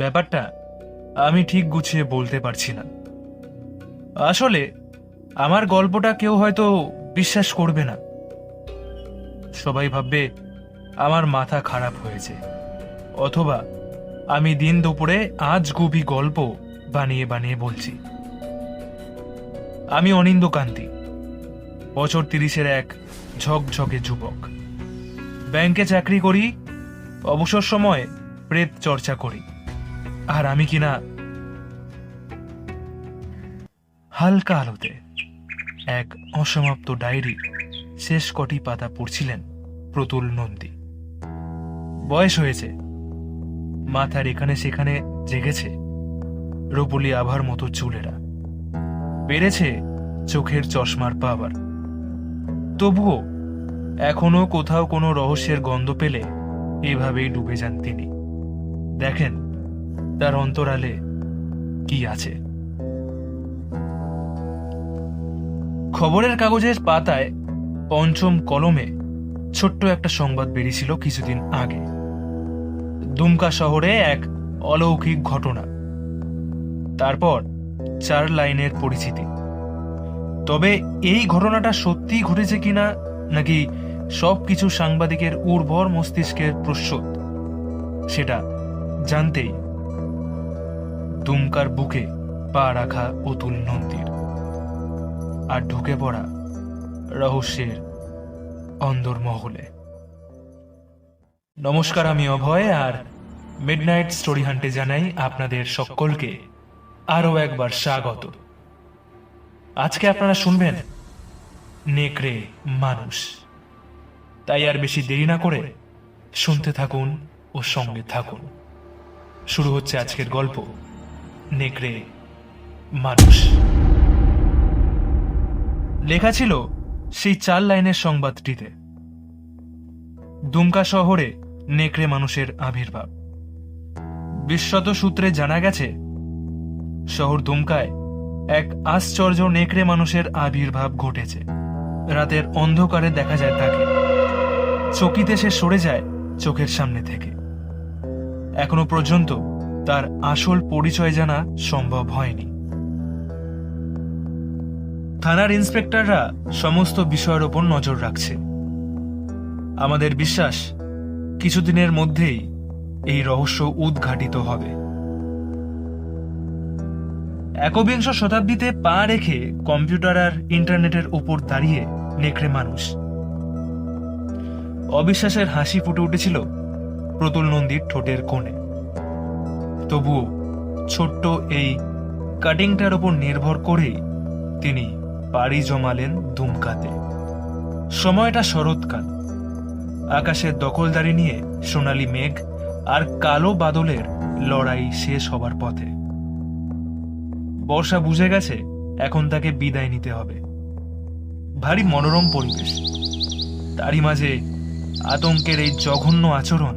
ব্যাপারটা আমি ঠিক গুছিয়ে বলতে পারছি না। আসলে আমার গল্পটা কেউ হয়তো বিশ্বাস করবে না। সবাই ভাববে আমার মাথা খারাপ হয়েছে, অথবা আমি দিন দুপুরে আজ গুবি গল্প বানিয়ে বানিয়ে বলছি। আমি অনিন্দ কান্তি বছর তিরিশের এক ঝকঝকে যুবক। ব্যাংকে চাকরি করি, অবসর সময়ে প্রেত চর্চা করি। আর আমি কিনা হালকা আলোতে এক অসমাপ্ত ডায়েরি শেষ কটি পাতা পড়ছিলেন প্রতুল নন্দী। বয়স হয়েছে। মাথার এখানে সেখানে জেগেছে রুপুলি আভার মতো চুলেরা। বেড়েছে চোখের চশমার পাওয়ার। তবুও এখনও কোথাও কোনো রহস্যের গন্ধ পেলে এভাবেই ডুবে যান তিনি। দেখেন তার অন্তরালে কি আছে? খবরের কাগজের পাতায় পঞ্চম কলমে ছোট্ট একটা সংবাদ বেরিয়েছিল কিছুদিন আগে। দুমকা শহরে এক অলৌকিক ঘটনা। তারপর চার লাইনের পরিচিতি। তবে এই ঘটনাটা সত্যিই ঘটেছে কিনা, নাকি সবকিছু সাংবাদিকের উর্বর মস্তিষ্কের প্রস্তুত সেটা জানতেই দুমকার বুকে পা রাখা অতুল নন্দীর আর ঢুকে পড়া রহস্যের অন্দরমহলে। নমস্কার আমি অভয়, আর মিডনাইট স্টোরি হান্টে জানাই আপনাদের সকলকে আরও একবার স্বাগত। আজকে আপনারা শুনবেন, নেকড়ে মানুষ। তাই আর বেশি দেরি না করে শুনতে থাকুন ও সঙ্গে থাকুন। শুরু হচ্ছে আজকের গল্প। নেকড়ে, মানুষ। লেখা ছিল সেই চার লাইনের সংবাদটিতে। দুমকা শহরে নেকড়ে মানুষের আবির্ভাব। বিশ্বত সূত্রে জানা গেছে, শহর দুমকায় এক আশ্চর্য নেকড়ে মানুষের আবির্ভাব ঘটেছে। রাতের অন্ধকারে দেখা যায় তাকে। চকিতে সে সরে যায় চোখের সামনে থেকে। এখনও পর্যন্ত তার আসল পরিচয় জানা সম্ভব হয়নি। থানার ইন্সপেক্টররা সমস্ত বিষয়ের ওপর নজর রাখছে। আমাদের বিশ্বাস, কিছুদিনের মধ্যেই এই রহস্য উদ্ঘাটিত হবে। একবিংশ শতাব্দীতে পা রেখে কম্পিউটার আর ইন্টারনেটের উপর দাঁড়িয়ে নেকড়ে মানুষ। অবিশ্বাসের হাসি ফুটে উঠেছিল প্রতুল নন্দীর ঠোঁটের কোণে। তবুও ছোট্ট এই কাটিংটার ওপর নির্ভর করেই তিনি পাড়ি জমালেন দুমকাতে সময়টা শরৎকাল। আকাশের দখলদারি নিয়ে সোনালি মেঘ আর কালো বাদলের লড়াই শেষ হবার পথে। বর্ষা বুঝে গেছে এখন তাকে বিদায় নিতে হবে। ভারী মনোরম পরিবেশ। তারই মাঝে আতঙ্কের এই জঘন্য আচরণ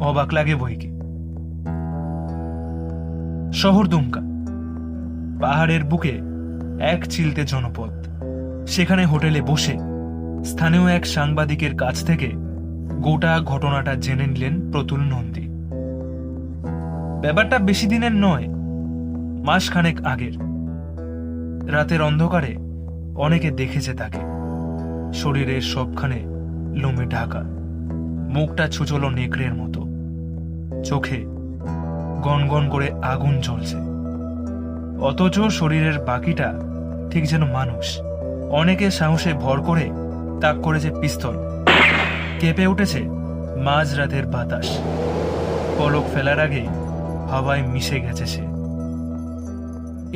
অবাক লাগে বইকে। শহর দুমকা পাহাড়ের বুকে এক চিলতে জনপদ। সেখানে হোটেলে বসে স্থানীয় এক সাংবাদিকের কাছ থেকে গোটা ঘটনাটা জেনে নিলেন প্রতুল নন্দী। ব্যাপারটা বেশি দিনের নয়, মাসখানেক আগের। রাতের অন্ধকারে অনেকে দেখেছে তাকে। শরীরের সবখানে লোমে ঢাকা, মুখটা ছুচলো নেকড়ের মতো। চোখে গনগন করে আগুন জ্বলছে। অথচ শরীরের বাকিটা ঠিক যেন মানুষ। অনেকে সাহসে ভর করে তাক করেছে পিস্তল। কেঁপে উঠেছে মাঝরাতের বাতাস। পলক ফেলার আগে হাওয়ায় মিশে গেছে সে।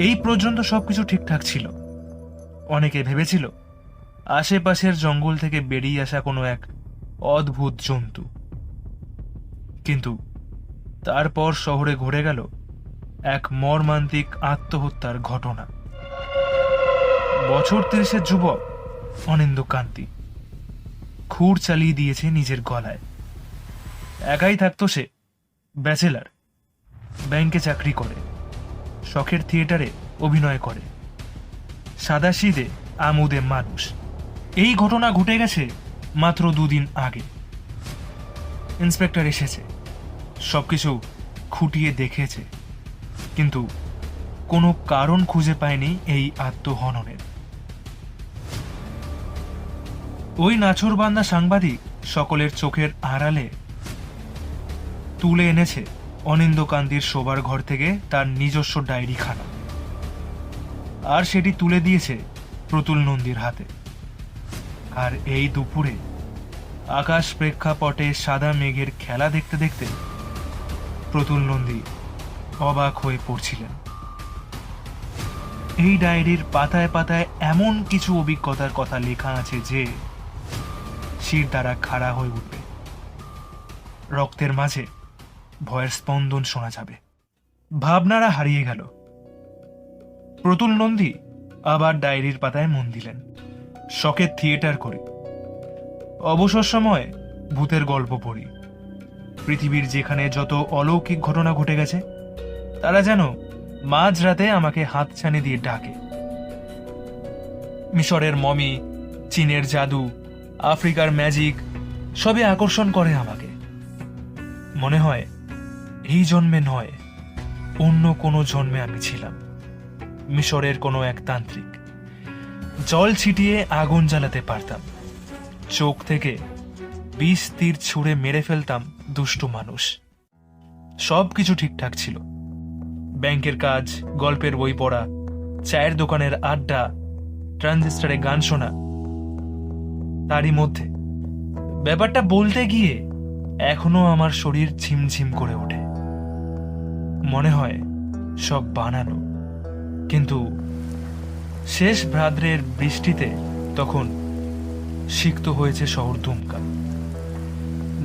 এই পর্যন্ত সবকিছু ঠিকঠাক ছিল। অনেকে ভেবেছিল, আশেপাশের জঙ্গল থেকে বেরিয়ে আসা কোনো এক অদ্ভুত জন্তু। কিন্তু তারপর শহরে ঘুরে গেল এক মর্মান্তিক আত্মহত্যার ঘটনা। বছর তিরিশের যুবক অনিন্দ কান্তি খুর চালিয়ে দিয়েছে নিজের গলায়। একাই থাকতো সে, ব্যাচেলার, ব্যাংকে চাকরি করে, শখের থিয়েটারে অভিনয় করে সাদাশিদে আমুদে মানুষ। এই ঘটনা ঘটে গেছে মাত্র দুদিন আগে। ইন্সপেক্টর এসেছে। সবকিছু খুঁটিয়ে দেখেছে। কিন্তু কোনো কারণ খুঁজে পায়নি এই আত্মহননের। ওই নাছরবান্দা সাংবাদিক সকলের চোখের আড়ালে তুলে এনেছে অনিন্দকান্তির শোবার ঘর থেকে তার নিজস্ব ডায়েরি খানা আর সেটি তুলে দিয়েছে প্রতুল নন্দীর হাতে। আর এই দুপুরে আকাশ প্রেক্ষাপটে সাদা মেঘের খেলা দেখতে দেখতে প্রতুল নন্দী অবাক হয়ে পড়ছিলেন। এই ডায়েরির পাতায় পাতায় এমন কিছু অভিজ্ঞতার কথা লেখা আছে যে শির দ্বারা খাড়া হয়ে উঠবে। রক্তের মাঝে ভয়ের স্পন্দন শোনা যাবে। ভাবনারা হারিয়ে গেল। প্রতুল নন্দী আবার ডায়েরির পাতায় মন দিলেন। শখের থিয়েটার করি। অবসর সময়ে ভূতের গল্প পড়ি। পৃথিবীর যেখানে যত অলৌকিক ঘটনা ঘটে গেছে, তারা যেন মাঝরাতে আমাকে হাত হাতছানি দিয়ে ডাকে। মিশরের মমি, চীনের জাদু, আফ্রিকার ম্যাজিক, সবই আকর্ষণ করে আমাকে। মনে হয়, এই জন্মে নয়, অন্য কোনো জন্মে আমি ছিলাম। মিশরের কোনো এক তান্ত্রিক। জল ছিটিয়ে আগুন জ্বালাতে পারতাম। চোখ থেকে বিষ তীর ছুঁড়ে মেরে ফেলতাম। দুষ্টু মানুষ। সব কিছু ঠিকঠাক ছিল। ব্যাংকের কাজ, গল্পের বই পড়া, চায়ের দোকানের আড্ডা, ট্রানজিস্টারে গান শোনা। তারই মধ্যে ব্যাপারটা বলতে গিয়ে এখনও আমার শরীর ঝিমঝিম করে ওঠে। মনে হয় সব বানানো। কিন্তু শেষ ভ্রাদ্রের বৃষ্টিতে তখন সিক্ত হয়েছে শহর দুমকা।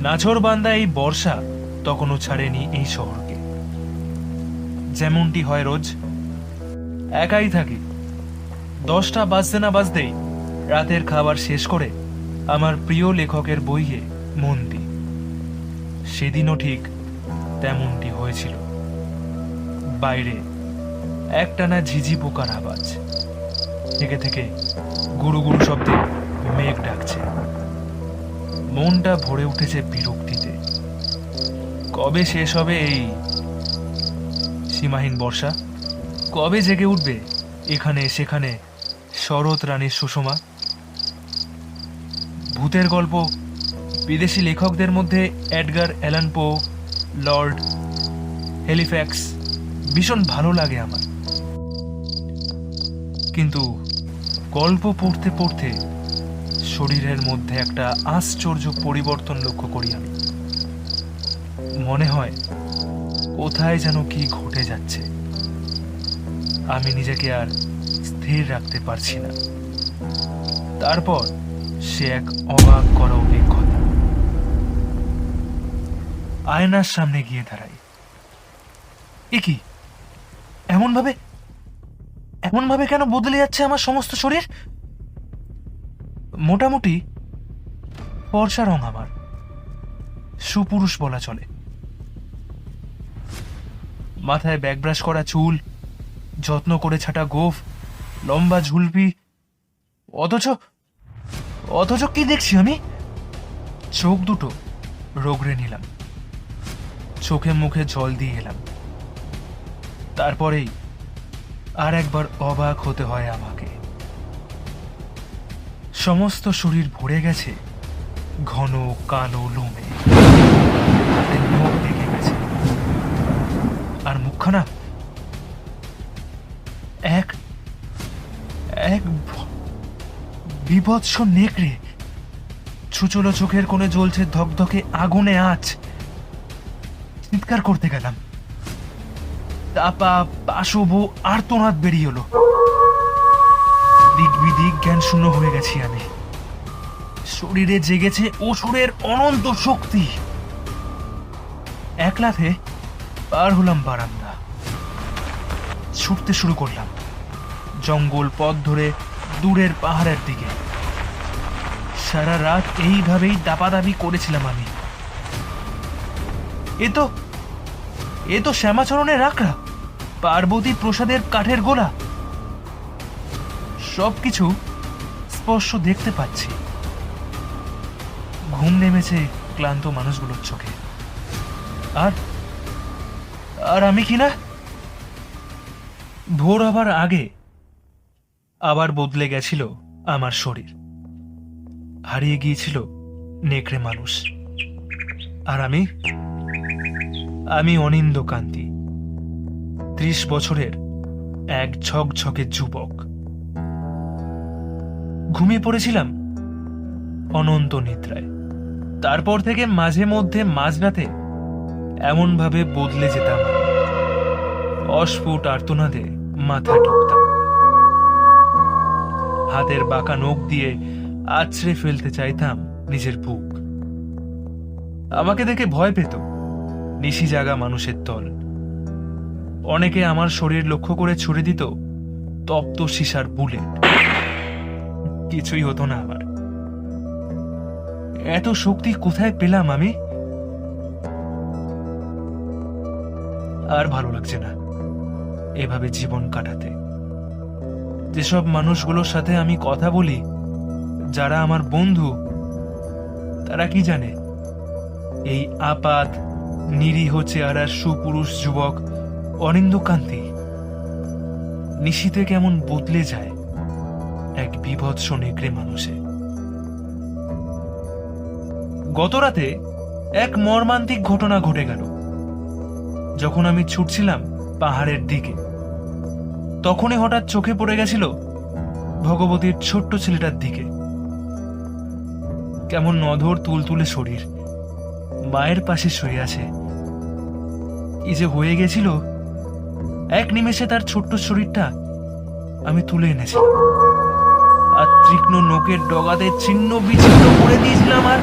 নাছরবান্দা এই বর্ষা তখনও ছাড়েনি এই শহরকে। যেমনটি হয় রোজ, একাই থাকি। দশটা বাজতে না বাজতেই রাতের খাবার শেষ করে আমার প্রিয় লেখকের বইয়ে মন দিই। সেদিনও ঠিক তেমনটি হয়েছিল। বাইরে একটানা ঝিঝি পোকার আওয়াজ। থেকে থেকে গুরু গুরু শব্দে মেঘ ডাকছে। মনটা ভরে উঠেছে বিরক্তিতে। কবে শেষ হবে এই সীমাহীন বর্ষা? কবে জেগে উঠবে এখানে সেখানে শরৎ রানীর সুষমা? ভূতের গল্প বিদেশি লেখকদের মধ্যে Edgar Allan Poe, Lord Halifax ভীষণ ভালো লাগে আমার। কিন্তু গল্প পড়তে পড়তে শরীরের মধ্যে একটা আশ্চর্য পরিবর্তন লক্ষ্য করি আমি। মনে হয়, কোথায় যেন কি ঘটে যাচ্ছে। আমি নিজেকে আর স্থির রাখতে পারছি না। তারপর সে এক অবাক করা অভিজ্ঞতা। আয়নার সামনে গিয়ে দাঁড়াই। এ কি? এমন ভাবে এমন ভাবে কেন বদলে যাচ্ছে আমার সমস্ত শরীর? মোটামুটি ফর্সা রং আমার। সুপুরুষ বলা চলে। মাথায় ব্যাকব্রাশ করা চুল, যত্ন করে ছাটা গোফ, লম্বা ঝুলপি। অথচ অথচ কি দেখছি আমি? চোখ দুটো রোগড়ে নিলাম। চোখে মুখে জল দিয়ে এলাম। তারপরেই আর একবার অবাক হতে হয় আমাকে। সমস্ত শরীর ভরে গেছে। ঘন কালো লোমে। গেছে। আর মুখখানা? এক এক বিভৎস নেকড়ে। ছুচলো চোখের কোণে জ্বলছে ধকধকে আগুনে আঁচ। চিৎকার করতে গেলাম। তাপা পাশব আর্তনাদ বেরিয়ে এলো। দিক বিদিক জ্ঞান শূন্য হয়ে গেছি আমি। শরীরে জেগেছে অসুরের অনন্ত শক্তি। এক লাফে পার হলাম বারান্দা। ছুটতে শুরু করলাম। জঙ্গল পথ ধরে দূরের পাহাড়ের দিকে। সারা রাত এইভাবেই দাপাদাপি করেছিলাম আমি। এ তো এ তো শ্যামাচরণের রাখরা পার্বতী প্রসাদের কাঠের গোলা। সবকিছু স্পর্শ দেখতে পাচ্ছি। ঘুম নেমেছে ক্লান্ত মানুষগুলোর চোখে। আর আর আমি কি না? ভোর হবার আগে আবার বদলে গেছিল আমার শরীর। হারিয়ে গিয়েছিল নেকড়ে মানুষ। আর আমি আমি অনিন্দ কান্তি ত্রিশ বছরের এক ঝকঝকে যুবক। ঘুমিয়ে পড়েছিলাম অনন্ত নিদ্রায়। তারপর থেকে মাঝে মধ্যে মাঝরাতে এমনভাবে বদলে যেতাম। অস্ফুট আর্তনাদে মাথা ঢুকতাম হাতের বাঁকা নখ দিয়ে আছড়ে ফেলতে চাইতাম নিজের বুক। আমাকে দেখে ভয় পেত, নিশি জাগা মানুষের দল অনেকে আমার শরীর লক্ষ্য করে ছুড়ে দিত তপ্ত সীসার বুলেট। কিছুই হতো না আমার এত শক্তি কোথায় পেলাম আমি? আর ভালো লাগছে না এভাবে জীবন কাটাতে। যেসব মানুষগুলোর সাথে আমি কথা বলি, যারা আমার বন্ধু, তারা কি জানে? এই আপাত, নিরীহ চেহারার সুপুরুষ যুবক অনিন্দ কান্তি নিশিতে কেমন বদলে যায়। এক বিভৎস নেকড়ে মানুষে। গতরাতে এক মর্মান্তিক ঘটনা ঘটে গেল। যখন আমি ছুটছিলাম পাহাড়ের দিকে, তখনই হঠাৎ চোখে পড়ে গেছিল ভগবতীর ছোট্ট ছেলেটার দিকে। কেমন নধর তুলতুলে শরীর, মায়ের পাশে শুয়ে আছে। কি যে হয়ে গেছিল, এক নিমেষে তার ছোট্ট শরীরটা আমি তুলে এনেছিলাম আর তীক্ষ্ণ নোকের ডগাতে ছিন্ন বিচ্ছিন্ন করে দিয়েছিলাম আর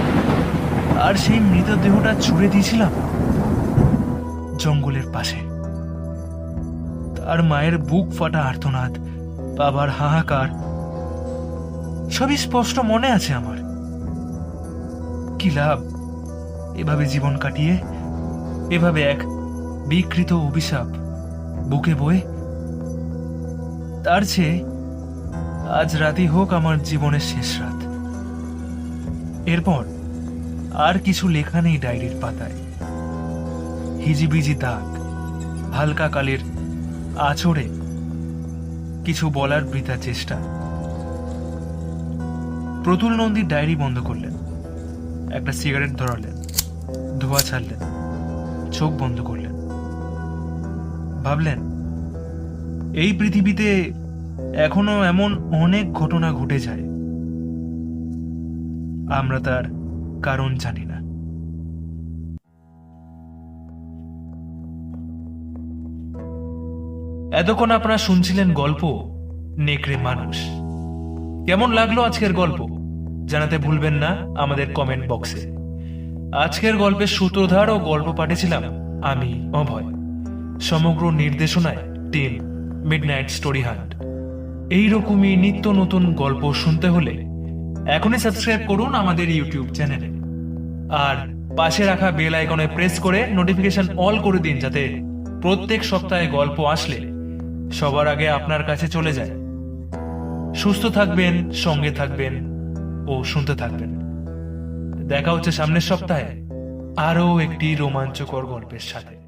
আর সেই মৃতদেহটা ছুড়ে দিয়েছিলাম জঙ্গলের পাশে। তার মায়ের বুক ফাটা আর্তনাদ, বাবার হাহাকার, সবই স্পষ্ট মনে আছে আমার। কি লাভ এভাবে জীবন কাটিয়ে? এভাবে এক বিকৃত অভিশাপ বুকে বয়ে? তার চেয়ে আজ রাতই হোক আমার জীবনের শেষ রাত। এরপর আর কিছু লেখা নেই ডায়েরির পাতায়। হিজিবিজি দাগ, হালকা কালের আচড়ে কিছু বলার বৃথা চেষ্টা। প্রতুল নন্দী ডায়েরি বন্ধ করলেন। একটা সিগারেট ধরালেন, ধোয়া ছাড়লেন, চোখ বন্ধ করলেন। ভাবলেন, এই পৃথিবীতে এখনও এমন অনেক ঘটনা ঘটে যায়। আমরা তার কারণ জানি না। এতক্ষণ আপনারা শুনছিলেন গল্প, নেকড়ে মানুষ। কেমন লাগল আজকের গল্প? জানাতে ভুলবেন না আমাদের কমেন্ট বক্সে আজকের গল্পের সূত্রধার ও গল্প পাঠিয়েছিলাম আমি, অভয়। সমগ্র নির্দেশনায় টিম মিডনাইট স্টোরি হান্ট এইরকমই নিত্য নতুন গল্প শুনতে হলে এখনই সাবস্ক্রাইব করুন আমাদের ইউটিউব চ্যানেলে। আর পাশে রাখা বেল আইকনে প্রেস করে নোটিফিকেশন অল করে দিন যাতে প্রত্যেক সপ্তাহে গল্প আসলে সবার আগে আপনার কাছে চলে যায়। সুস্থ থাকবেন, সঙ্গে থাকবেন ও শুনতে থাকবেন। দেখা হচ্ছে সামনের সপ্তাহে আরও একটি রোমাঞ্চকর গল্পের সাথে।